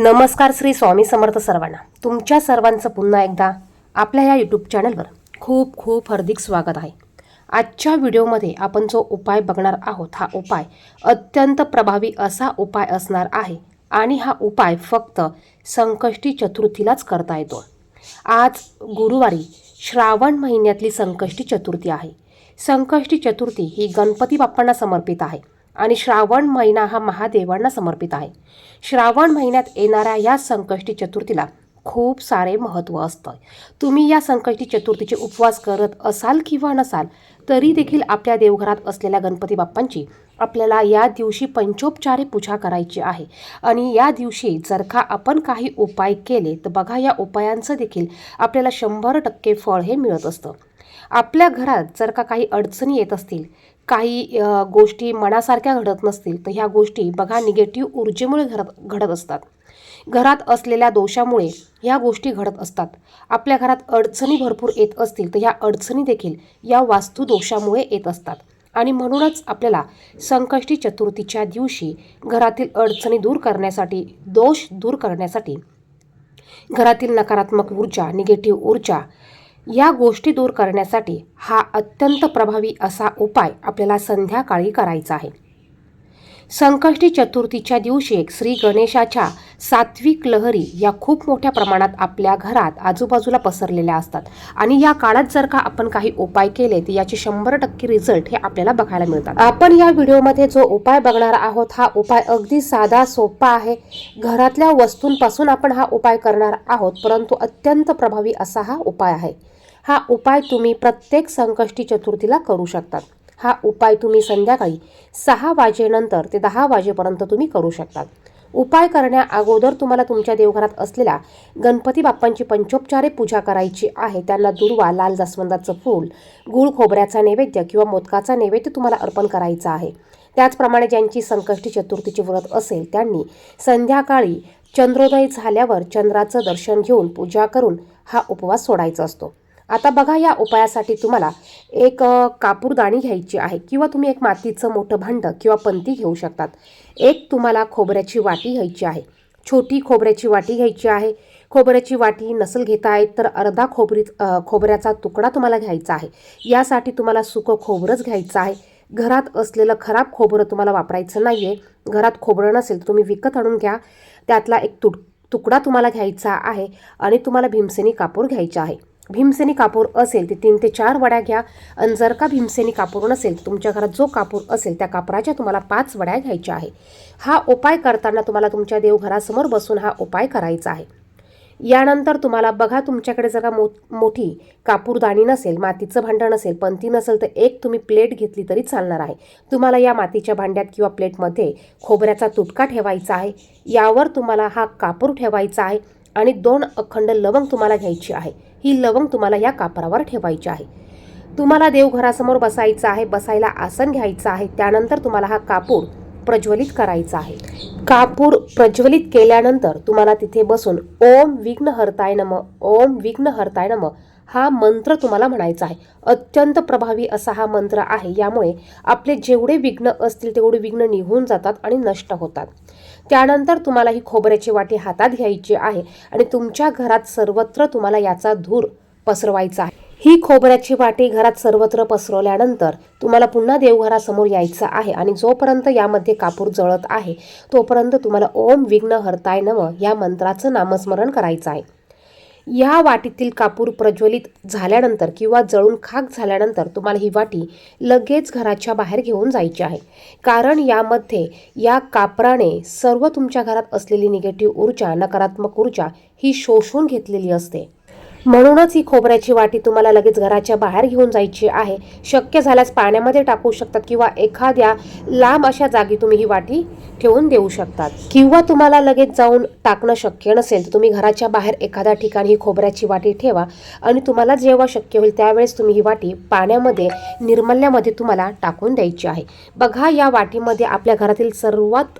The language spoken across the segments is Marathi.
नमस्कार श्री स्वामी समर्थ सर्वांना. तुमच्या सर्वांचं पुन्हा एकदा आपल्या या यूट्यूब चॅनलवर खूप खूप हार्दिक स्वागत आहे. आजच्या व्हिडिओमध्ये आपण जो उपाय बघणार आहोत हा उपाय अत्यंत प्रभावी असा उपाय असणार आहे आणि हा उपाय फक्त संकष्टी चतुर्थीलाच करता येतो. आज गुरुवारी श्रावण महिन्यातली संकष्टी चतुर्थी आहे. संकष्टी चतुर्थी ही गणपती बाप्पांना समर्पित आहे. आणि श्रावण महिना हा महादेवांना समर्पित आहे. श्रावण महिन्यात येणाऱ्या या संकष्टी चतुर्थीला खूप सारे महत्त्व असतं. तुम्ही या संकष्टी चतुर्थीचे उपवास करत असाल किंवा नसाल तरी देखील आपल्या देवघरात असलेल्या गणपती बाप्पांची आपल्याला या दिवशी पंचोपचारे पूजा करायची आहे. आणि या दिवशी जर का आपण काही उपाय केले तर बघा या उपायांचं देखील आपल्याला शंभर टक्के फळ हे मिळत असतं. आपल्या घरात जर का काही अडचणी येत असतील काही गोष्टी मनासारख्या घडत नसतील तर ह्या गोष्टी बघा निगेटिव्ह ऊर्जेमुळे घडत घडत असतात. घरात असलेल्या दोषामुळे ह्या गोष्टी घडत असतात. आपल्या घरात अडचणी भरपूर येत असतील तर ह्या अडचणी देखील या वास्तू दोषामुळे येत असतात. आणि म्हणूनच आपल्याला संकष्टी चतुर्थीच्या दिवशी घरातील अडचणी दूर करण्यासाठी दोष दूर करण्यासाठी घरातील नकारात्मक ऊर्जा निगेटिव्ह ऊर्जा या गोष्टी दूर करण्यासाठी हा अत्यंत प्रभावी असा उपाय आपल्याला संध्याकाळी करायचा आहे. संकष्टी चतुर्थीच्या दिवशी श्री गणेशाच्या सात्विक लहरी या खूप मोठ्या प्रमाणात आपल्या घरात आजूबाजूला पसरलेल्या असतात. आणि या काळात जर का आपण काही उपाय केले तर याचे शंभर टक्के रिझल्ट हे आपल्याला बघायला मिळतात. आपण या व्हिडिओमध्ये जो उपाय बघणार आहोत हा उपाय अगदी साधा सोपा आहे. घरातल्या वस्तूंपासून आपण हा उपाय करणार आहोत परंतु अत्यंत प्रभावी असा हा उपाय आहे. हा उपाय तुम्ही प्रत्येक संकष्टी चतुर्थीला करू शकतात. हा उपाय तुम्ही संध्याकाळी सहा वाजेनंतर ते दहा वाजेपर्यंत तुम्ही करू शकतात. उपाय करण्या अगोदर तुम्हाला तुमच्या देवघरात असलेल्या गणपती बाप्पांची पंचोपचारे पूजा करायची आहे. त्यांना दुर्वा लाल जास्वंदाचं फूल गुळ खोबऱ्याचा नैवेद्य किंवा मोदकाचा नैवेद्य तुम्हाला अर्पण करायचा आहे. त्याचप्रमाणे ज्यांची संकष्टी चतुर्थीची व्रत असेल त्यांनी संध्याकाळी चंद्रोदय झाल्यावर चंद्राचं दर्शन घेऊन पूजा करून हा उपवास सोडायचा असतो. आता बघा या उपायासाठी तुम्हाला एक कापूरदाणी घ्यायची आहे किंवा तुम्ही एक मातीचं मोठं भांड किंवा पंती घेऊ शकतात. एक तुम्हाला खोबऱ्याची वाटी घ्यायची आहे. छोटी खोबऱ्याची वाटी घ्यायची आहे. खोबऱ्याची वाटी नसल घेता येत तर अर्धा खोबरी खोबऱ्याचा तुकडा तुम्हाला घ्यायचा आहे. यासाठी तुम्हाला सुकं खोबरंच घ्यायचं आहे. घरात असलेलं खराब खोबरं तुम्हाला वापरायचं नाही आहे घरात खोबरं नसेल तर तुम्ही विकत आणून घ्या. त्यातला एक तुक तुकडा तुम्हाला घ्यायचा आहे आणि तुम्हाला भीमसेनी कापूर घ्यायचा आहे. भीमसेनी कापूर असेल ते तीन ते चार वड्या घ्या. आणि जर का भीमसेनी कापूर नसेल तुमच्या घरात जो कापूर असेल त्या कापराच्या तुम्हाला पाच वड्या घ्यायच्या आहे. हा उपाय करताना तुम्हाला तुमच्या देवघरासमोर बसून हा उपाय करायचा आहे. यानंतर तुम्हाला बघा तुमच्याकडे जर का मो मोठी कापूरदाणी नसेल मातीचं भांडं नसेल ती नसेल तर एक तुम्ही प्लेट घेतली तरी चालणार आहे. तुम्हाला या मातीच्या भांड्यात किंवा प्लेटमध्ये खोबऱ्याचा तुटका ठेवायचा आहे. यावर तुम्हाला हा कापूर ठेवायचा आहे आणि दोन अखंड लवंग तुम्हाला घ्यायची आहे. ही लवंग तुम्हाला या कापरावर ठेवायची आहे. तुम्हाला देवघरासमोर बसायचं आहे बसायला आसन घ्यायचं आहे त्यानंतर तुम्हाला हा कापूर प्रज्वलित करायचा आहे. कापूर प्रज्वलित केल्यानंतर तुम्हाला तिथे बसून ओम विघ्न हरताय नम ओम विघ्न हरताय नम हा मंत्र तुम्हाला म्हणायचा आहे. अत्यंत प्रभावी असा हा मंत्र आहे. यामुळे आपले जेवढे विघ्न असतील तेवढे विघ्न निघून जातात आणि नष्ट होतात. त्यानंतर तुम्हाला ही खोबऱ्याची वाटी हातात घ्यायची आहे आणि तुमच्या घरात सर्वत्र तुम्हाला याचा धूर पसरवायचा आहे. ही खोबऱ्याची वाटी घरात सर्वत्र पसरवल्यानंतर तुम्हाला पुन्हा देवघरासमोर यायचं आहे आणि जोपर्यंत यामध्ये कापूर जळत आहे तोपर्यंत तुम्हाला ओम विघ्न हरताय नम या मंत्राचं नामस्मरण करायचं आहे. या वाटीतील कापूर प्रज्वलित झाल्यानंतर किंवा जळून खाक झाल्यानंतर तुम्हाला ही वाटी लगेच घराच्या बाहेर घेऊन जायची आहे. कारण यामध्ये या कापराने सर्व तुमच्या घरात असलेली निगेटिव्ह ऊर्जा नकारात्मक ऊर्जा ही शोषून घेतलेली असते. म्हणूनच ही खोबऱ्याची वाटी तुम्हाला लगेच घराच्या बाहेर घेऊन जायची आहे. शक्य झाल्यास पाण्यामध्ये टाकू शकतात किंवा एखाद्या लांब अशा जागी तुम्ही ही वाटी ठेवून देऊ शकतात. किंवा तुम्हाला लगेच जाऊन टाकणं शक्य नसेल तर तुम्ही घराच्या बाहेर एखाद्या ठिकाणी ही खोबऱ्याची वाटी ठेवा आणि तुम्हाला जेव्हा शक्य होईल त्यावेळेस तुम्ही ही वाटी पाण्यामध्ये निर्मल्यामध्ये तुम्हाला टाकून द्यायची आहे. बघा या वाटीमध्ये आपल्या घरातील सर्वात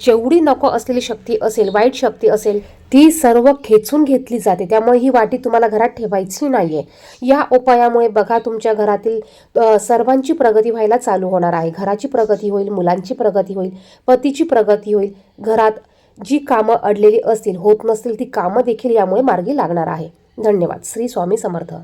जेवढी नको असलेली शक्ती असेल वाईट शक्ती असेल ती सर्व खेचून घेतली जाते. त्यामुळे ही वाटी तुम्हाला घरात ठेवायची नाही आहे या उपायामुळे बघा तुमच्या घरातील सर्वांची प्रगती व्हायला चालू होणार आहे. घराची प्रगती होईल मुलांची प्रगती होईल पतीची प्रगती होईल. घरात जी कामं अडलेली असतील होत नसतील ती कामं देखील यामुळे मार्गी लागणार आहे. धन्यवाद. श्री स्वामी समर्थ.